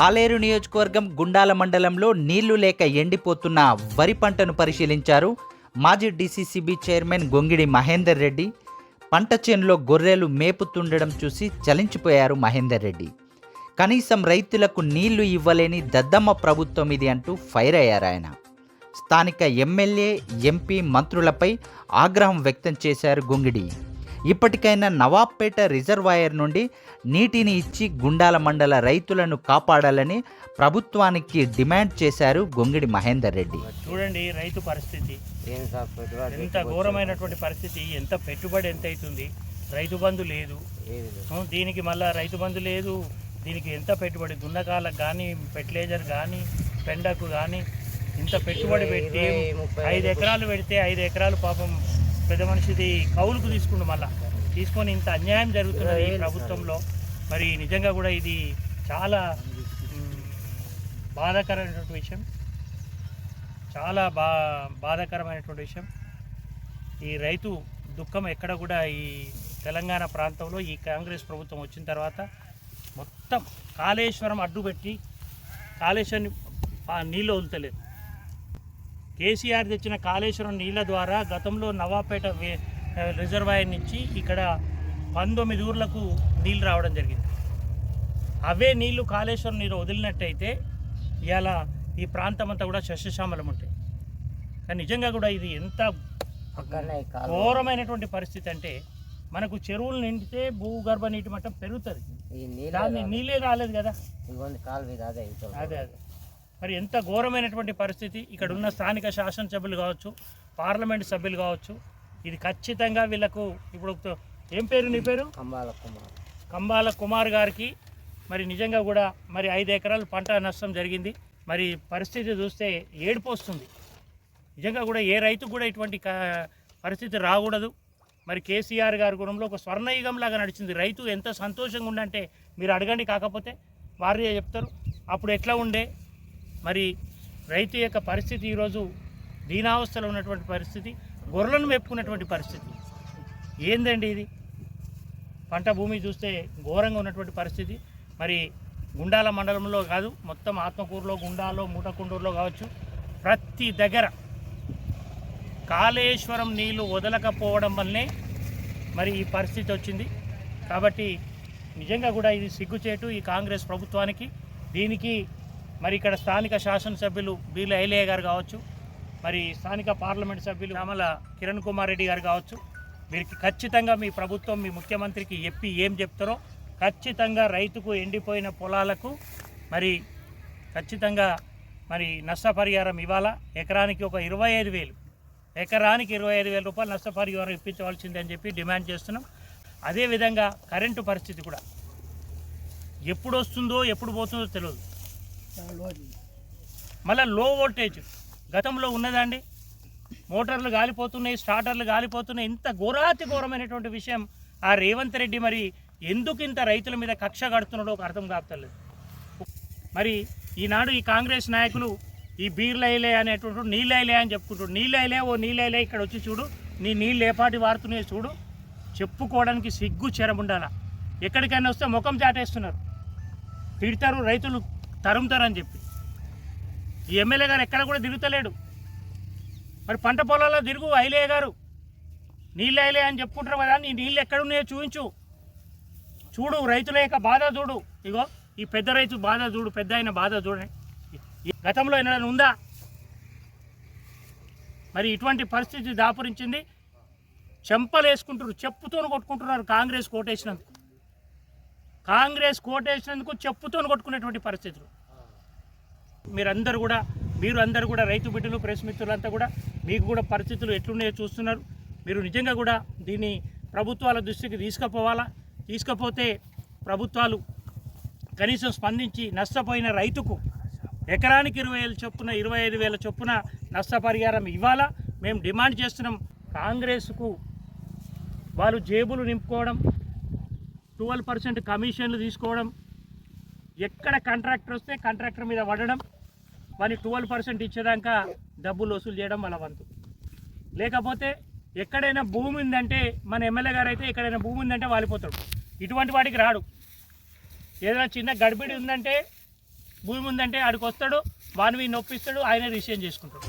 ఆలేరు నియోజకవర్గం గుండాల మండలంలో నీళ్ళు లేక ఎండిపోతున్న వరి పంటను పరిశీలించారు మాజీ డీసీసీబీ చైర్మన్ గొంగిడి మహేందర్ రెడ్డి. పంట చేనులో గొర్రెలు మేపుతుండడం చూసి చలించిపోయారు మహేందర్ రెడ్డి. కనీసం రైతులకు నీళ్ళు ఇవ్వలేని దద్దమ్మ ప్రభుత్వం ఇది అంటూ ఫైర్ అయ్యారు ఆయన. స్థానిక ఎమ్మెల్యే ఎంపీ మంత్రులపై ఆగ్రహం వ్యక్తం చేశారు గొంగిడి. ఇప్పటికైనా నవాబ్పేట రిజర్వాయర్ నుండి నీటిని ఇచ్చి గుండాల మండల రైతులను కాపాడాలని ప్రభుత్వానికి డిమాండ్ చేశారు గొంగిడి మహేందర్ రెడ్డి. చూడండి రైతు పరిస్థితి. ఎంత ఘోరమైనటువంటి పరిస్థితి ఎంత పెట్టుబడి ఎంత అవుతుంది రైతు బంధు లేదు. దీనికి మళ్ళా రైతు బంధు లేదు దీనికి ఎంత పెట్టుబడి దున్నకాలకు కానీ ఫెర్టిలైజర్ కానీ పెండకు కానీ ఇంత పెట్టుబడి పెట్టి ఐదు ఎకరాలు పెడితే ఐదు ఎకరాలు పాపం పెద్ద మనిషిది కౌలుకు తీసుకుండు మళ్ళా. తీసుకొని ఇంత అన్యాయం జరుగుతున్నది ఈ ప్రభుత్వంలో. మరి నిజంగా కూడా ఇది చాలా బాధాకరమైనటువంటి విషయం. చాలా బా బాధాకరమైనటువంటి విషయం. ఈ రైతు దుఃఖం ఎక్కడ కూడా ఈ తెలంగాణ ప్రాంతంలో ఈ కాంగ్రెస్ ప్రభుత్వం వచ్చిన తర్వాత మొత్తం కాళేశ్వరం అడ్డుపెట్టి కాళేశ్వరం నీళ్ళు వదులుతలేదు. కేసీఆర్ తెచ్చిన కాళేశ్వరం నీళ్ళ ద్వారా గతంలో నవాపేట రిజర్వాయర్ నుంచి ఇక్కడ పంతొమ్మిది ఊర్లకు నీళ్ళు రావడం జరిగింది. అవే నీళ్ళు కాళేశ్వరం నీరు వదిలినట్టయితే ఇవాళ ఈ ప్రాంతం అంతా కూడా సస్యశ్యామలం ఉంటాయి కానీ నిజంగా కూడా ఇది ఎంత. ఘోరమైనటువంటి పరిస్థితి అంటే మనకు చెరువులు నిండితే భూగర్భ నీటి మట్టం పెరుగుతుంది. దాన్ని నీళ్ళే రాలేదు కదా. అదే అదే. మరి ఎంత ఘోరమైనటువంటి పరిస్థితి. ఇక్కడ ఉన్న స్థానిక శాసనసభ్యులు కావచ్చు పార్లమెంట్ సభ్యులు కావచ్చు ఇది ఖచ్చితంగా వీళ్ళకు ఇప్పుడు ఏం పేరు నీ పేరు? కంబాల కుమార్. కంబాల కుమార్ గారికి మరి నిజంగా కూడా మరి ఐదు ఎకరాలు పంట నష్టం జరిగింది. మరి పరిస్థితి చూస్తే ఏడుపు వస్తుంది. నిజంగా కూడా ఏ రైతు కూడా ఇటువంటి పరిస్థితి రాకూడదు. మరి కేసీఆర్ గారి గుణంలో ఒక స్వర్ణయుగం లాగా నడిచింది. రైతు ఎంత సంతోషంగా ఉండంటే మీరు అడగండి కాకపోతే వారే చెప్తారు. అప్పుడు ఎట్లా ఉండే? మరి రైతు యొక్క పరిస్థితి ఈరోజు దీనావస్థలో ఉన్నటువంటి పరిస్థితి గొర్రెలను మెప్పుకున్నటువంటి పరిస్థితి. ఏందండి ఇది? పంట భూమి చూస్తే ఘోరంగా ఉన్నటువంటి పరిస్థితి. మరి గుండాల మండలంలో కాదు మొత్తం ఆత్మకూరులో గుండాలో మూటకుండూరులో కావచ్చు ప్రతి దగ్గర కాళేశ్వరం నీళ్ళు వదలకపోవడం వల్లనే మరి ఈ పరిస్థితి వచ్చింది. కాబట్టి నిజంగా కూడా ఇది సిగ్గుచేటు ఈ కాంగ్రెస్ ప్రభుత్వానికి. దీనికి మరి ఇక్కడ స్థానిక శాసనసభ్యులు బీల ఐలయ్య గారు కావచ్చు మరి స్థానిక పార్లమెంట్ సభ్యులు రామల కిరణ్ కుమార్ రెడ్డి గారు కావచ్చు వీరికి ఖచ్చితంగా మీ ప్రభుత్వం మీ ముఖ్యమంత్రికి చెప్పి ఏం చెప్తారో ఖచ్చితంగా రైతుకు ఎండిపోయిన పొలాలకు మరి ఖచ్చితంగా మరి నష్టపరిహారం ఇవ్వాలా? ఎకరానికి ఒక ఇరవై ఐదు వేలు ఎకరానికి ఇరవై ఐదు వేల రూపాయలు నష్టపరిహారం ఇప్పించవలసిందని అని చెప్పి డిమాండ్ చేస్తున్నాం. అదేవిధంగా కరెంటు పరిస్థితి కూడా ఎప్పుడు వస్తుందో ఎప్పుడు పోతుందో తెలియదు. మళ్ళీ లో వోల్టేజ్ గతంలో ఉన్నదండి. మోటార్లు గాలిపోతున్నాయి స్టార్టర్లు గాలిపోతున్నాయి. ఇంత ఘోరాతి ఘోరమైనటువంటి విషయం ఆ రేవంత్ రెడ్డి మరి ఎందుకు ఇంత రైతుల మీద కక్ష కడుతున్నాడో ఒక అర్థం కాపుతలేదు మరి ఈనాడు ఈ కాంగ్రెస్ నాయకులు ఈ బీర్లైలే అనేటువంటి నీళ్ళైలే అని చెప్పుకుంటాడు నీళ్ళైలే ఓ నీళ్ళైలే ఇక్కడ వచ్చి చూడు. నీ నీళ్ళు ఏపాటి వారుతున్నాయి చూడు. చెప్పుకోవడానికి సిగ్గు చెరముండాల ఎక్కడికైనా వస్తే ముఖం చాటేస్తున్నారు. తిడతారు రైతులు. తరుముతారని చెప్పి. ఈ ఎమ్మెల్యే గారు ఎక్కడ కూడా తిరుగుతలేడు. మరి పంట పొలాల్లో తిరుగు ఐలే గారు. నీళ్ళు ఐలే అని చెప్పుకుంటారు కదా నీ నీళ్ళు ఎక్కడున్నాయో చూపించు చూడు రైతుల యొక్క బాధ చూడు. ఇగో ఈ పెద్ద రైతు బాధ చూడు పెద్ద అయిన బాధ చూడండి ఈ గతంలో ఏమైనా ఉందా? మరి ఇటువంటి పరిస్థితి దాపురించింది. చెంపలు వేసుకుంటారు చెప్పుతో కొట్టుకుంటున్నారు కాంగ్రెస్ కోటేసినందుకు. కాంగ్రెస్ కోటేసినందుకు చెప్పుతో కొట్టుకునేటువంటి పరిస్థితులు. మీరందరూ కూడా మీరు అందరూ కూడా రైతు బిడ్డలు ప్రెస్ మిత్రులంతా కూడా మీకు కూడా పరిస్థితులు ఎట్లున్నాయో చూస్తున్నారు. మీరు నిజంగా కూడా దీన్ని ప్రభుత్వాల దృష్టికి తీసుకుపోవాలా? తీసుకపోతే ప్రభుత్వాలు కనీసం స్పందించి నష్టపోయిన రైతుకు ఎకరానికి ఇరవై వేల చొప్పున ఇరవై ఐదు వేల చొప్పున నష్టపరిహారం ఇవ్వాలా? మేము డిమాండ్ చేస్తున్నాం కాంగ్రెస్కు వాళ్ళు జేబులు నింపుకోవడం ట్వెల్వ్ పర్సెంట్ కమిషన్లు తీసుకోవడం ఎక్కడ కాంట్రాక్టర్ వస్తే కాంట్రాక్టర్ మీద పడడం వాని ట్వెల్వ్ పర్సెంట్ ఇచ్చేదాకా డబ్బులు వసూలు చేయడం వాళ్ళ వంతు. లేకపోతే ఎక్కడైనా భూమి ఉందంటే మన ఎమ్మెల్యే గారు అయితే ఎక్కడైనా భూమి ఉందంటే వాలిపోతాడు. ఇటువంటి వాటికి రాడు. ఏదైనా చిన్న గడిబిడి ఉందంటే భూమి ఉందంటే ఆడికి వస్తాడు వాని మీద నొప్పిస్తాడు ఆయన రిసీవ్ చేసుకుంటాడు.